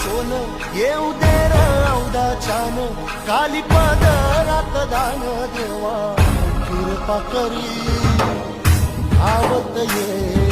सोन येऊ दे रौदाच्यान काली पदरात दान देवा कृपा करी आवत ये.